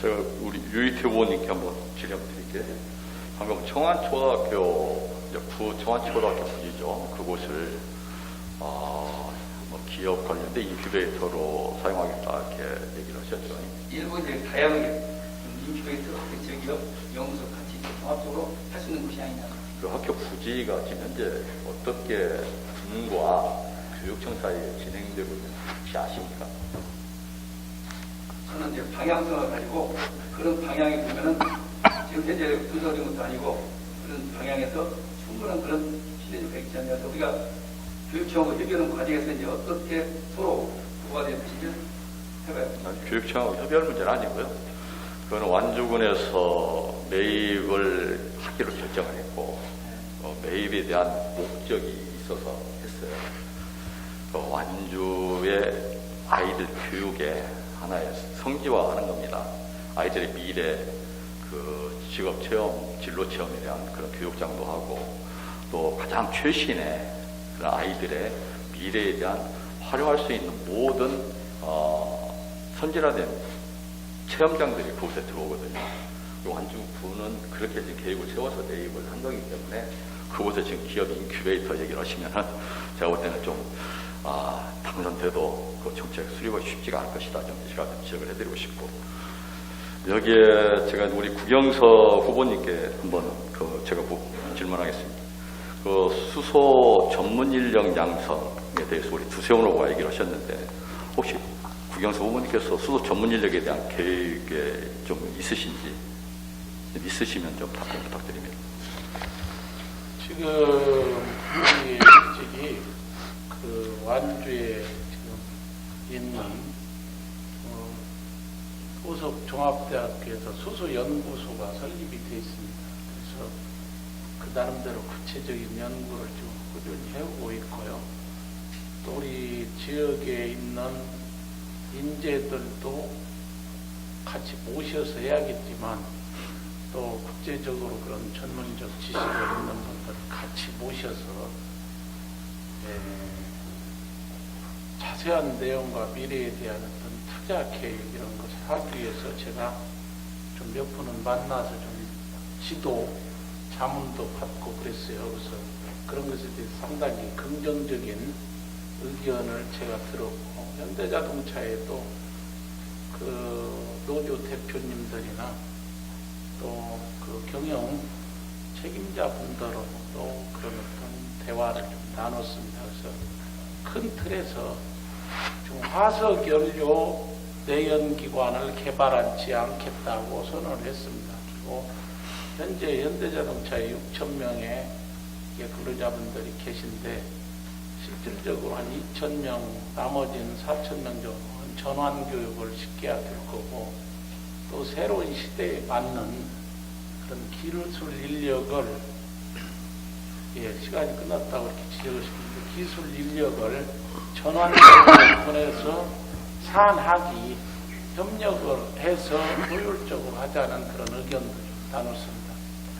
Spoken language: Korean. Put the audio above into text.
제가 우리 유이태 후보님께 한번 질문 드릴게요. 방금 청안초등학교, 구 청안초등학교 부지죠. 그곳을, 아, 뭐 기업 관련된 인큐베이터로 사용하겠다 이렇게 얘기를 하셨죠. 일부 이제 다양하게 인큐베이터 지역기업 연구소 같이 종합적으로 할 수 있는 곳이 아니냐. 그 학교 부지가 지금 현재 어떻게 군과 교육청 사이에 진행되고 있는지 혹시 아십니까? 저는 이제 방향성을 가지고 그런 방향에 보면은 지금 현재 분석된 것도 아니고 그런 방향에서 충분한 그런 시대적 있지 않냐. 그래서 우리가 교육청하고 협의하는 과정에서 이제 어떻게 서로 부가 되는지 해봐요. 아니, 교육청하고 협의할 문제는 아니고요. 그거는 완주군에서 매입을 하기로 결정을 했고 어, 매입에 대한 목적이 있어서 했어요. 그 완주의 아이들 교육의 하나의 성지화하는 겁니다. 아이들의 미래 그 직업 체험, 진로 체험에 대한 그런 교육장도 하고 또 가장 최신의 그런 아이들의 미래에 대한 활용할 수 있는 모든 어, 선진화된 체험장들이 그곳에 들어오거든요. 그 완주군은 그렇게 지금 계획을 세워서 매입을 한 거기 때문에 그곳에 지금 기업 인큐베이터 얘기를 하시면은 제가 볼 때는 좀, 아, 당선돼도 그 정책 수립이 쉽지가 않을 것이다. 좀 제가 좀 지적을 해드리고 싶고. 여기에 제가 우리 구경서 후보님께 한번 그 제가 부- 질문하겠습니다. 그 수소 전문 인력 양성에 대해서 우리 두세훈 후보가 얘기를 하셨는데 혹시 구경서 후보님께서 수소 전문 인력에 대한 계획에 좀 있으신지 있으시면 좀 답변 부탁드립니다. 지금 우리 일찍이 그 완주에 지금 있는 어, 소속 종합대학교에서 수소연구소가 설립이 되어 있습니다. 그래서 그 나름대로 구체적인 연구를 지금 꾸준히 해오고 있고요. 또 우리 지역에 있는 인재들도 같이 모셔서 해야겠지만 또 국제적으로 그런 전문적 지식을 있는 분들 같이 모셔서 예, 자세한 내용과 미래에 대한 어떤 투자 계획 이런 것을 하기 위해서 제가 좀 몇 분은 만나서 좀 지도 자문도 받고 그랬어요. 그래서 그런 것에 대해서 상당히 긍정적인 의견을 제가 들었고 현대자동차에도 그 노조 대표님들이나 또 그 경영 책임자 분들하고 또 그런 어떤 대화를 좀 나눴습니다. 그래서 큰 틀에서 좀 화석 연료 내연 기관을 개발하지 않겠다고 선언을 했습니다. 그리고 현재 현대자동차에 6천 명의 근로자분들이 계신데 실질적으로 한 2천 명, 나머지는 4천 명 정도는 전환 교육을 시켜야 될 거고 또 새로운 시대에 맞는 그런 기술 인력을 예, 시간이 끝났다고 이렇게 지적하시는데 기술 인력을 전환교육을 보내서 산학이 협력을 해서 효율적으로 하자는 그런 의견도 좀 나눴습니다.